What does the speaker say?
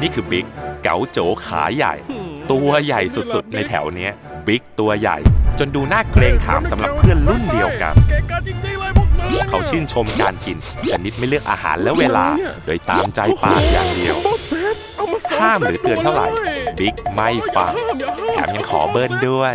นี่คือบิ๊กเก๋าโจขาใหญ่ ตัวใหญ่สุดๆ ในแถวเนี้ยบิ๊กตัวใหญ่ จนดูน่าเกรงขามสำหรับเพื่อนรุ่นเดียวกันเก่งกันจริงๆเลยพวกมึงเขาชื่นชมการกิน ชนิดไม่เลือกอาหารและเวลา โดยตามใจปากอย่างเดียวบอสเซตเอามาสองห้ามหรือเตือนเท่าไหร่ซตลยบิ๊กไม่ฟังแถมยังขอเบิ้ลด้วย